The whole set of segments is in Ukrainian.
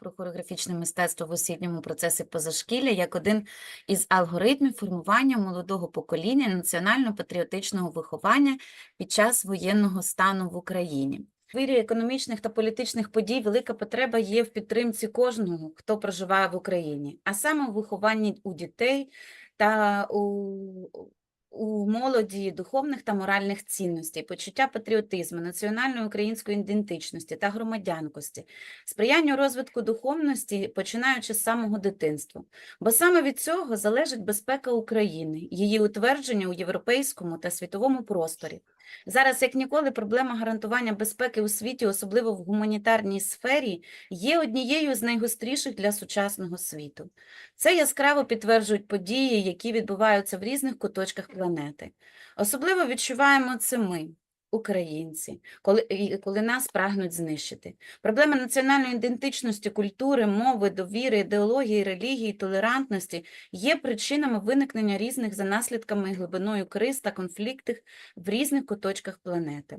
про хореографічне мистецтво в освітньому процесі позашкілля як один із алгоритмів формування молодого покоління національно-патріотичного виховання під час воєнного стану в Україні. В вирі економічних та політичних подій велика потреба є в підтримці кожного, хто проживає в Україні, а саме у вихованні у дітей та у, у молоді духовних та моральних цінностей, почуття патріотизму, національної української ідентичності та громадянкості, сприянню розвитку духовності, починаючи з самого дитинства. Бо саме від цього залежить безпека України, її утвердження у європейському та світовому просторі. Зараз, як ніколи, проблема гарантування безпеки у світі, особливо в гуманітарній сфері, є однією з найгостріших для сучасного світу. Це яскраво підтверджують події, які відбуваються в різних куточках планети. Особливо відчуваємо це ми, українці, коли, коли нас прагнуть знищити. Проблема національної ідентичності, культури, мови, довіри, ідеології, релігії, толерантності є причинами виникнення різних за наслідками і глибиною криз та конфліктів в різних куточках планети.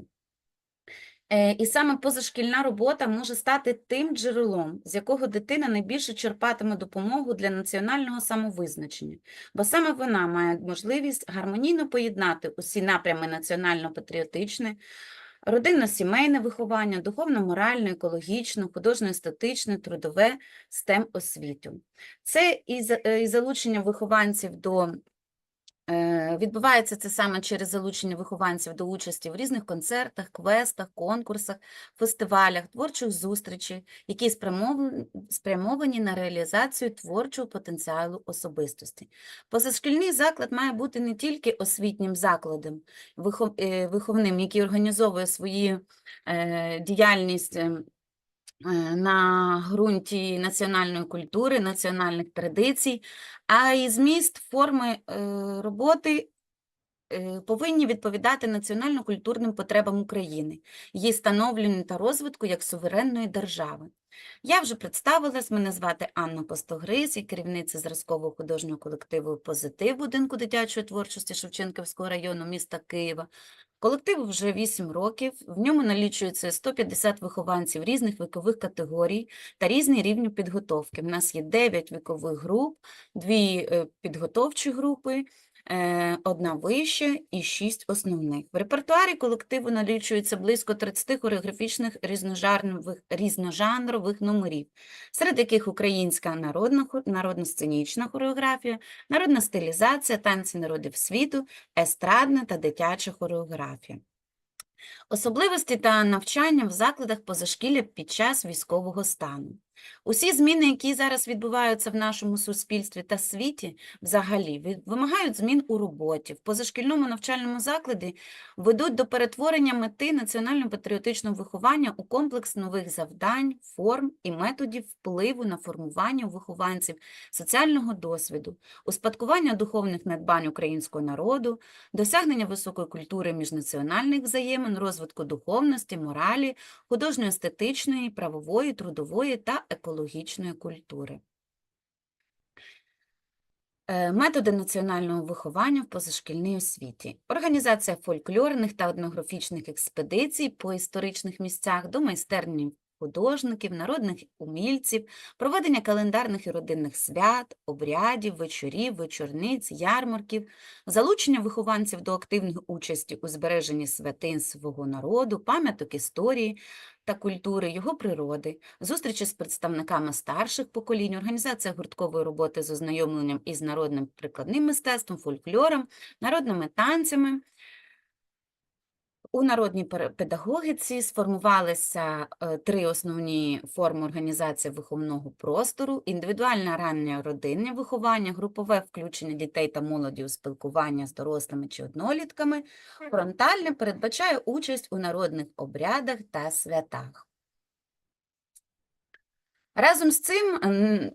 Е, І саме позашкільна робота може стати тим джерелом, з якого дитина найбільше черпатиме допомогу для національного самовизначення, бо саме вона має можливість гармонійно поєднати усі напрями національно-патріотичне, родинно-сімейне виховання, духовно-моральне, екологічне, художньо-естетичне, трудове, STEM освіту. Це е, і залучення вихованців до Відбувається це саме через залучення вихованців до участі в різних концертах, квестах, конкурсах, фестивалях, творчих зустрічей, які спрямовані на реалізацію творчого потенціалу особистості. Позашкільний заклад має бути не тільки освітнім закладом е, виховним, який організовує свою е, діяльність ем, е, на ґрунті національної культури, національних традицій, а і зміст форми е, роботи е, повинні відповідати національно-культурним потребам України, її становленню та розвитку як суверенної держави. Я вже представилась, мене звати Анна Постогрис, я керівниця зразкового художнього колективу «Позитив» будинку дитячої творчості Шевченківського району міста Києва. Колективу вже 8 років, в ньому налічується 150 вихованців різних вікових категорій та різні рівні підготовки. У нас є 9 вікових груп, дві е, підготовчі групи, одна вища і 6 основних. В репертуарі колективу налічується близько 30 хореографічних різножанрових номерів, серед яких українська народна, народно-сценічна хореографія, народна стилізація, танці народів світу, естрадна та дитяча хореографія. Особливості та навчання в закладах позашкілля під час військового стану. Усі зміни, які зараз відбуваються в нашому суспільстві та світі, взагалі ви- вимагають змін у роботі. В позашкільному навчальному закладі ведуть до перетворення мети національно-патріотичного виховання у комплекс нових завдань, форм і методів впливу на формування у вихованців соціального досвіду, успадкування духовних надбань українського народу, досягнення високої культури міжнаціональних взаємин, розвитку духовності, моралі, художньо-естетичної, правової, трудової та екологічної культури. Е, Методи національного виховання в позашкільній освіті. Організація фольклорних та етнографічних експедицій по історичних місцях до майстерні художників, народних умільців, проведення календарних і родинних свят, обрядів, вечорів, вечорниць, ярмарків, залучення вихованців до активної участі у збереженні святин свого народу, пам'яток історії та культури, його природи, зустрічі з представниками старших поколінь, організація гурткової роботи з ознайомленням із народним прикладним мистецтвом, фольклором, народними танцями. У народній педагогіці сформувалися е, три основні форми організації виховного простору: індивідуальне раннє родинне виховання, групове включення дітей та молоді у спілкування з дорослими чи однолітками, фронтальне передбачає участь у народних обрядах та святах. Разом з цим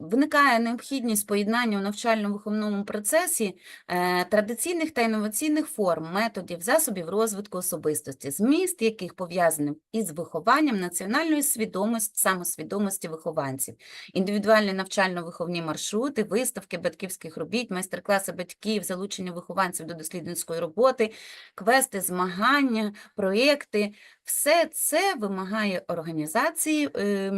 виникає необхідність поєднання у навчально-виховному процесі е, традиційних та інноваційних форм, методів, засобів розвитку особистості, зміст яких пов'язаний із вихованням національної свідомості, самосвідомості вихованців, індивідуальні навчально-виховні маршрути, виставки батьківських робіт, майстер-класи батьків, залучення вихованців до дослідницької роботи, квести, змагання, проєкти. Все це вимагає організації е,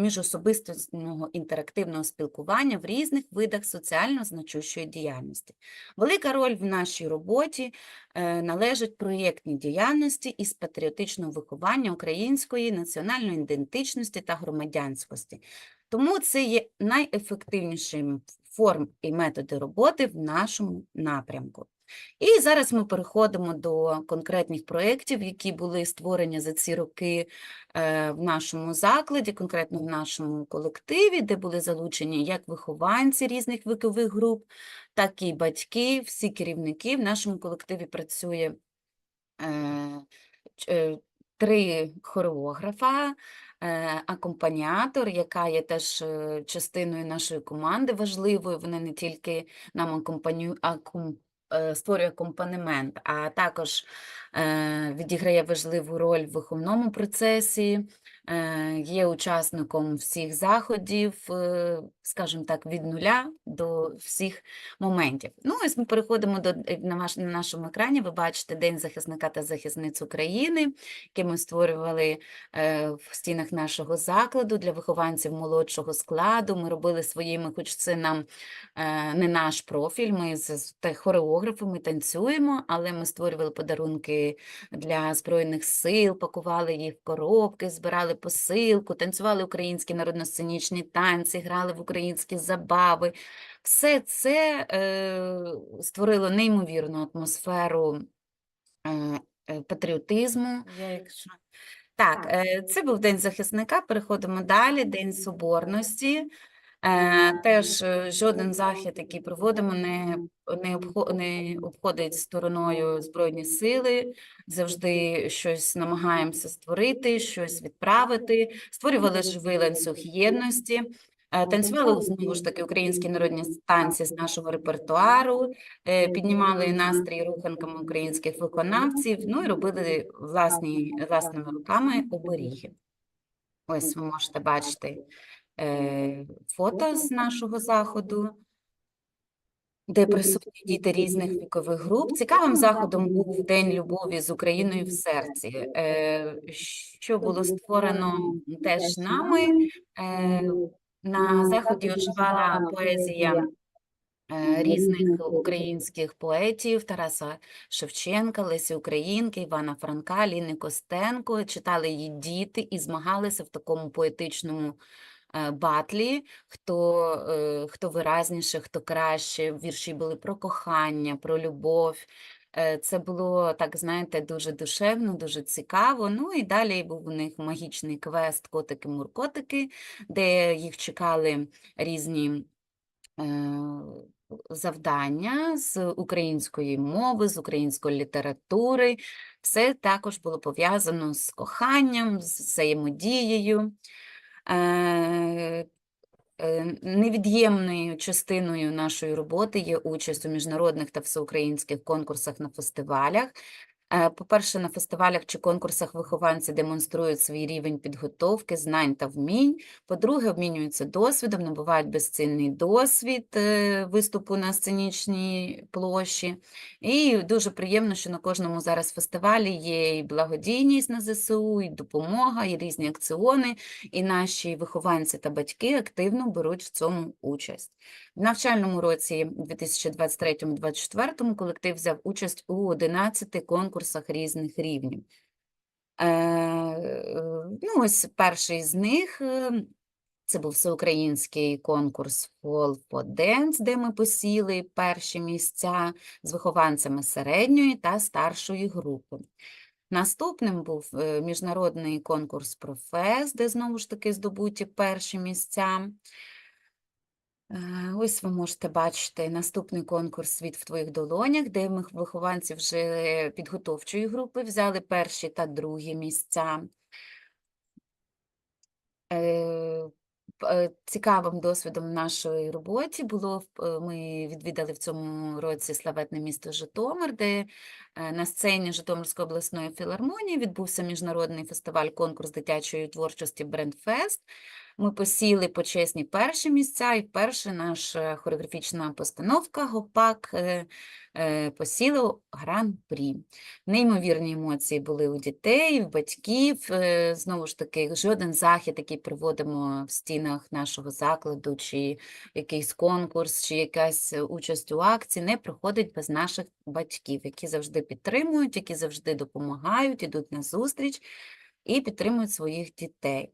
міжособистісного інтерактивного спілкування в різних видах соціально значущої діяльності. Велика роль в нашій роботі е, належить проєктній діяльності із патріотичного виховання української національної ідентичності та громадянськості. Тому це є найефективнішим форм і методи роботи в нашому напрямку. І зараз ми переходимо до конкретних проєктів, які були створені за ці роки е, в нашому закладі, конкретно в нашому колективі, де були залучені як вихованці різних вікових груп, так і батьки, всі керівники. В нашому колективі працює е, е, три хореографа, акомпаніатор, яка є теж частиною нашої команди важливою. Вона не тільки нам акомпаню... аком... е, створює компанемент, а також е, відіграє важливу роль в виховному процесі, є учасником всіх заходів, е, скажімо так, від нуля до всіх моментів. Ну, ось ми переходимо до е, на, нашому екрані. Ви бачите День захисника та захисниць України, який ми створювали е, в стінах нашого закладу для вихованців молодшого складу. Ми робили своїми, хоч це нам е, не наш профіль. Ми з хореографами танцюємо, але ми створювали подарунки для Збройних сил, пакували їх в коробки, збирали посилку, танцювали українські народно-сценічні танці, грали в українські забави. Все це е, створило неймовірну атмосферу е, е, патріотизму. Я якщо... Так, е, це був День захисника. Переходимо далі. День Соборності. Е, Теж е, жоден захід, який проводимо, не, не, обхо- не обходить стороною Збройні сили. Завжди щось намагаємося створити, щось відправити. Створювали живий ланцюг єдності. Е, Танцювали знову ж таки українські народні танці з нашого репертуару, піднімали настрій руханками українських виконавців, ну і робили власні, власними руками оберіги. Ось ви можете бачити фото з нашого заходу, де присутні діти різних вікових груп. Цікавим заходом був День любові з Україною в серці, е, що було створено теж нами. Е, на заході оживала поезія е, різних українських поетів Тараса Шевченка, Лесі Українки, Івана Франка, Ліни Костенко. Читали її діти і змагалися в такому поетичному е, батлі, хто, е, хто виразніше, хто краще. Вірші були про кохання, про любов. Е, Це було, так знаєте, дуже душевно, дуже цікаво. Ну і далі був у них магічний квест Котики-муркотики, де їх чекали різні е, завдання з української мови, з української літератури. Все також було пов'язано з коханням, з взаємодією. Е, Е, Невід'ємною частиною нашої роботи є участь у міжнародних та всеукраїнських конкурсах на фестивалях. Е, По-перше, на фестивалях чи конкурсах вихованці демонструють свій рівень підготовки, знань та вмінь. По-друге, обмінюються досвідом, набувають безцінний досвід е, виступу на сценічній площі. І дуже приємно, що на кожному зараз фестивалі є і благодійність на ЗСУ, і допомога, і різні акціони, і наші вихованці та батьки активно беруть в цьому участь. Навчальному році 2023-2024 колектив взяв участь у 11 конкурсах різних рівнів. Е, ну, ось перший з них е, це був всеукраїнський конкурс Fall for Dance, де ми посіли перші місця з вихованцями середньої та старшої групи. Наступним був е, міжнародний конкурс Профес, де знову ж таки здобуті перші місця. Е, Ось ви можете бачити наступний конкурс «Світ в твоїх долонях», де ми вихованці вже підготовчої групи взяли перші та другі місця. Е, е, Цікавим досвідом в нашій роботі було, ми відвідали в цьому році славетне місто Житомир, де на сцені Житомирської обласної філармонії відбувся міжнародний фестиваль конкурс дитячої творчості Брендфест. Ми посіли почесні перші місця, і вперше наша хореографічна постановка «Гопак» е, е, посіла гран-прі. Неймовірні емоції були у дітей, в батьків. Е, Знову ж таки, жоден захід, який проводимо в стінах нашого закладу, чи якийсь конкурс, чи якась участь у акції, не проходить без наших батьків, які завжди підтримують, які завжди допомагають, ідуть на зустріч і підтримують своїх дітей.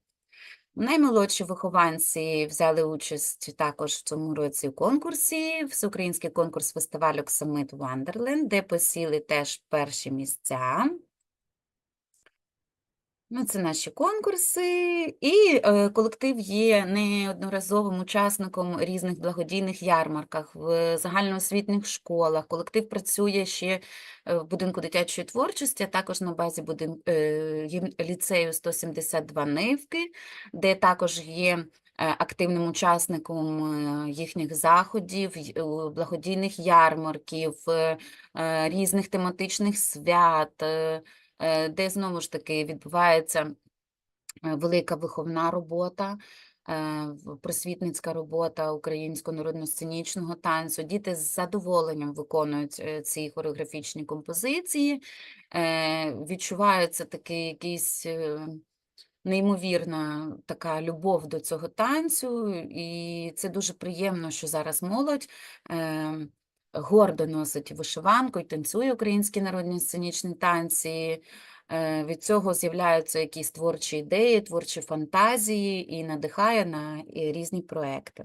Наймолодші вихованці взяли участь також в цьому році у конкурсі, всеукраїнський конкурс фестивалю Summit Wonderland, де посіли теж перші місця. Ну, це наші конкурси, і е, колектив є неодноразовим учасником різних благодійних ярмарках в загальноосвітніх школах. Колектив працює ще е, в будинку дитячої творчості, а також на базі будин... е, ліцею 172 Нивки, де також є е, активним учасником е, їхніх заходів, благодійних ярмарків, різних тематичних свят. Е, де знову ж таки відбувається е, велика виховна робота, е, просвітницька робота українського народно-сценічного танцю. Діти з задоволенням виконують ці хореографічні композиції, відчувається такий якийсь. Неймовірна така любов до цього танцю, і це дуже приємно, що зараз молодь гордо носить вишиванку і танцює українські народні сценічні танці. Е, Від цього з'являються якісь творчі ідеї, творчі фантазії і надихає на різні проекти.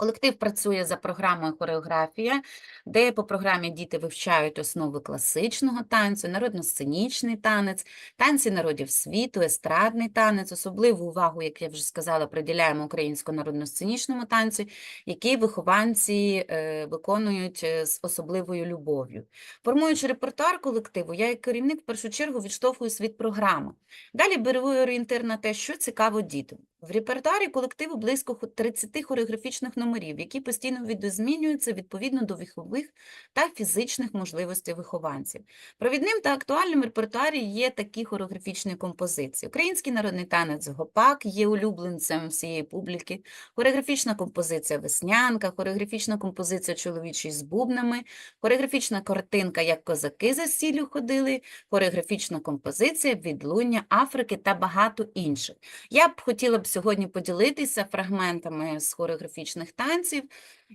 Колектив працює за програмою хореографія, де по програмі діти вивчають основи класичного танцю, народно-сценічний танець, танці народів світу, естрадний танець. Особливу увагу, як я вже сказала, приділяємо українському народно-сценічному танцю, який вихованці е, виконують е, з особливою любов'ю. Формуючи репертуар колективу, я як керівник в першу чергу відштовхуюсь від програми. Далі беру орієнтир на те, що цікаво дітям. В репертуарі колективу близько 30 хореографічних номерів, які постійно відозмінюються відповідно до вікових та фізичних можливостей вихованців. Провідним та актуальним в репертуарі є такі хореографічні композиції. Український народний танець «Гопак» є улюбленцем всієї публіки, хореографічна композиція «Веснянка», хореографічна композиція «Чоловічий з бубнами», хореографічна картинка «Як козаки за сіллю ходили», хореографічна композиція «Відлуння Африки» та багато інших. Я б хотіла б сьогодні поділитися фрагментами з хореографічних танців,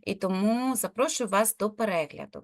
і тому запрошую вас до перегляду.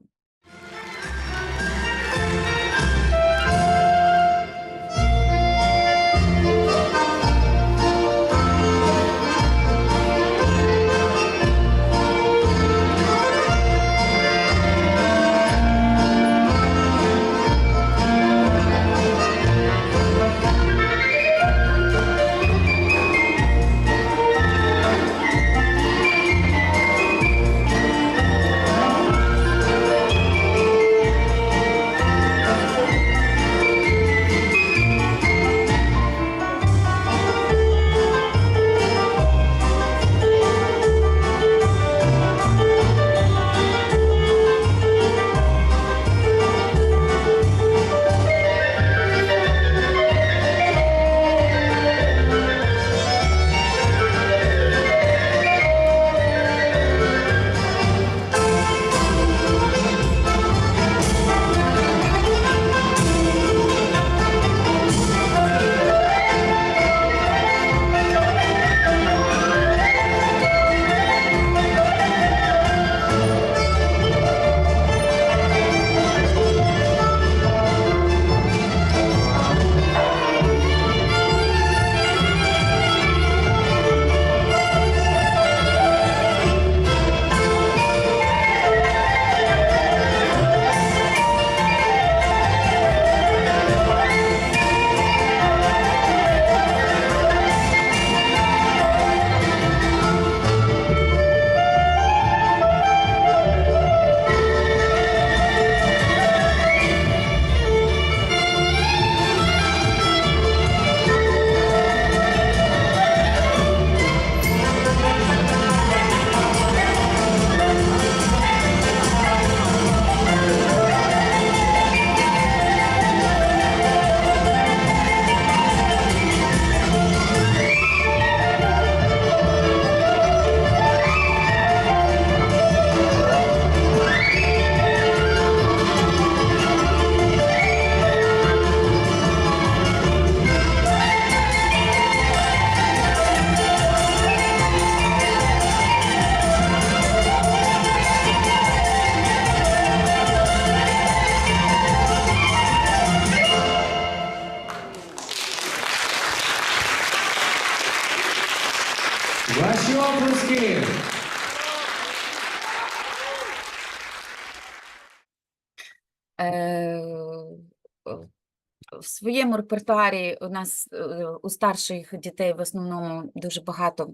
Своєму репертуарі у нас е, у старших дітей в основному дуже багато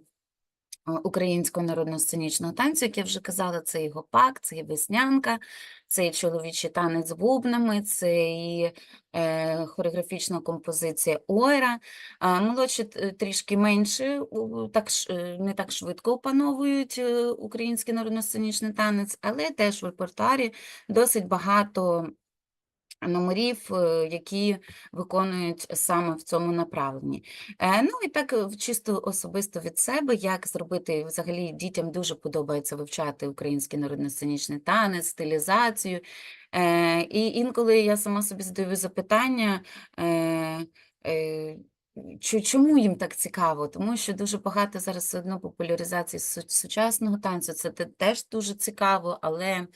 е, українського народного сценічного танцю, як я вже казала, це і гопак, це і веснянка, це і чоловічий танець з бубнами, це і е, хореографічна композиція ойра. А молодші трішки менше, так, е, не так швидко опановують е, український народно-сценічний танець, але теж в репертуарі досить багато номерів, е, які виконують саме в цьому направленні. Е, Ну і так е, чисто особисто від себе, як зробити взагалі дітям дуже подобається вивчати український народно-сценічний танець, стилізацію. І інколи я сама собі задаю запитання. Чо- Чому їм так цікаво? Тому що дуже багато зараз одно популяризації сучасного танцю. Це теж дуже цікаво, але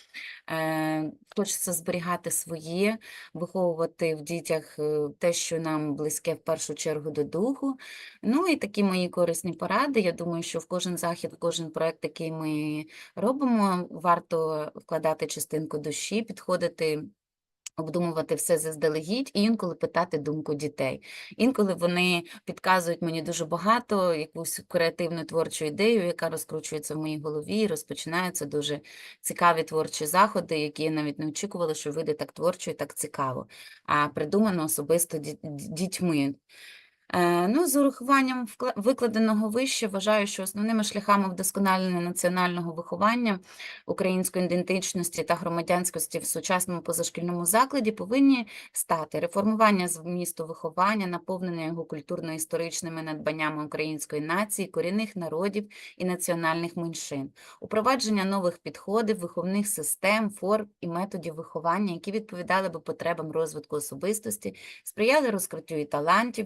е, хочеться зберігати своє, виховувати в дітях е, те, що нам близьке в першу чергу до духу. Ну і такі мої корисні поради. Я думаю, що в кожен захід, в кожен проект, який ми робимо, варто вкладати частинку душі, підходити. Обдумувати все заздалегідь і інколи питати думку дітей. Інколи вони підказують мені дуже багато, якусь креативну творчу ідею, яка розкручується в моїй голові, і розпочинаються дуже цікаві творчі заходи, які я навіть не очікувала, що вийде так творчо і так цікаво, а придумано особисто ді- ді- дітьми. Е, Ну, з урахуванням викладеного вище, вважаю, що основними шляхами вдосконалення національного виховання української ідентичності та громадянськості в сучасному позашкільному закладі повинні стати реформування змісту виховання, наповнення його культурно-історичними надбаннями української нації, корінних народів і національних меншин, упровадження нових підходів, виховних систем, форм і методів виховання, які відповідали би потребам розвитку особистості, сприяли розкриттю і талантів,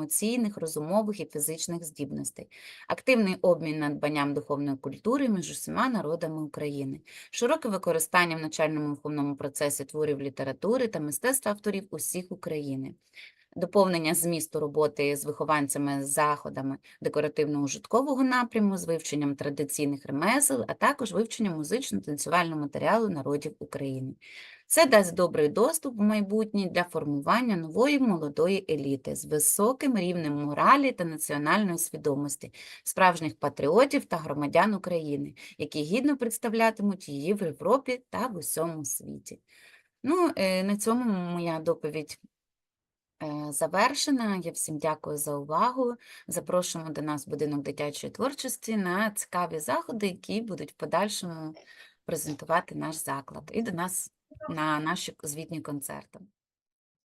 духовно-емоційних, розумових і фізичних здібностей, активний обмін надбанням духовної культури між усіма народами України, широке використання в навчальному виховному процесі творів літератури та мистецтва авторів усіх України. Доповнення змісту роботи з вихованцями з заходами декоративно-ужиткового напряму, з вивченням традиційних ремесел, а також вивчення музично-танцювального матеріалу народів України. Це дасть добрий доступ в майбутнє для формування нової молодої еліти з високим рівнем моралі та національної свідомості, справжніх патріотів та громадян України, які гідно представлятимуть її в Європі та в усьому світі. Ну, е, на цьому моя доповідь завершена. Я всім дякую за увагу. Запрошуємо до нас в будинок дитячої творчості на цікаві заходи, які будуть в подальшому презентувати наш заклад, і до нас на наші звітні концерти.